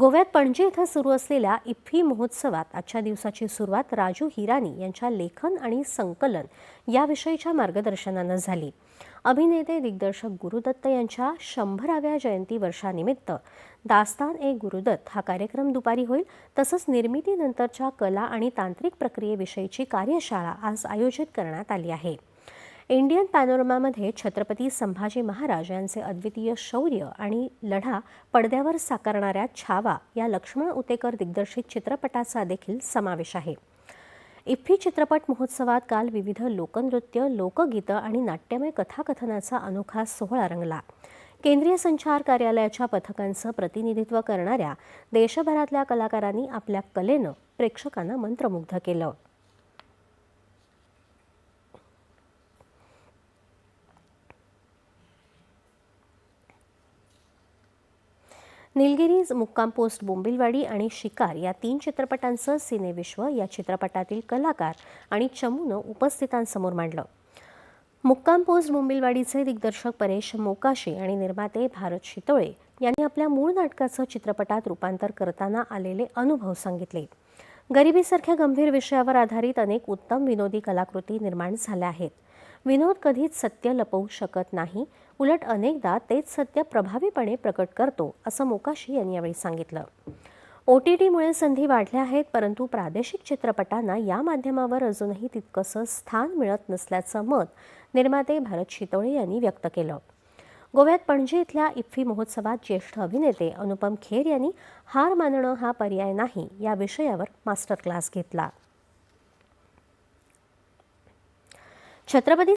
गोव्यात पणजी इथं सुरू असलेल्या इफ्फी महोत्सवात आजच्या दिवसाची सुरुवात राजू हिरानी यांच्या लेखन आणि संकलन याविषयीच्या मार्गदर्शनानं झाली. अभिनेते दिग्दर्शक गुरुदत्त यांच्या शंभराव्या जयंती वर्षानिमित्त दास्तान ए गुरुदत्त हा कार्यक्रम दुपारी होईल. तसंच निर्मितीनंतरच्या कला आणि तांत्रिक प्रक्रियेविषयीची कार्यशाळा आज आयोजित करण्यात आली आहे. इंडियन पॅनोरमामध्ये छत्रपती संभाजी महाराज यांचे अद्वितीय शौर्य आणि लढा पडद्यावर साकारणाऱ्या छावा या लक्ष्मण उतेकर दिग्दर्शित चित्रपटाचा देखील समावेश आहे. इफ्फी चित्रपट महोत्सवात काल विविध लोकनृत्य लोकगीतं आणि नाट्यमय कथाकथनाचा अनोखा सोहळा रंगला. केंद्रीय संचार कार्यालयाच्या पथकांचं प्रतिनिधित्व करणाऱ्या देशभरातल्या कलाकारांनी आपल्या कलेनं प्रेक्षकांना मंत्रमुग्ध केलं. निलगिरीज मुक्काम पोस्ट बोंबिलवाडी आणि शिकार या तीन चित्रपटांचं सिनेविश्व या चित्रपटातील कलाकार आणि चमूनं उपस्थितांसमोर मांडलं. मुक्काम पोस्ट बोंबिलवाडीचे दिग्दर्शक परेश मोकाशी आणि निर्माते भारत शितोळे यांनी आपल्या मूळ नाटकाचं चित्रपटात रूपांतर करताना आलेले अनुभव सांगितले. गरिबीसारख्या गंभीर विषयावर आधारित अनेक उत्तम विनोदी कलाकृती निर्माण झाल्या आहेत. विनोद कधीच सत्य लपवू शकत नाही. उलट अनेकदा तेच सत्य प्रभावीपणे प्रकट करतो असं मोकाशी यांनी यावेळी सांगितलं. ओ टी टीमुळे संधी वाढल्या आहेत परंतु प्रादेशिक चित्रपटांना या माध्यमावर अजूनही तितकंसं स्थान मिळत नसल्याचं मत निर्माते भारत शितोळे यांनी व्यक्त केलं. गोव्यात पणजी इथल्या इफ्फी महोत्सवात ज्येष्ठ अभिनेते अनुपम खेर यांनी हार मानणं हा पर्याय नाही या विषयावर मास्टर क्लास घेतला. छत्रपती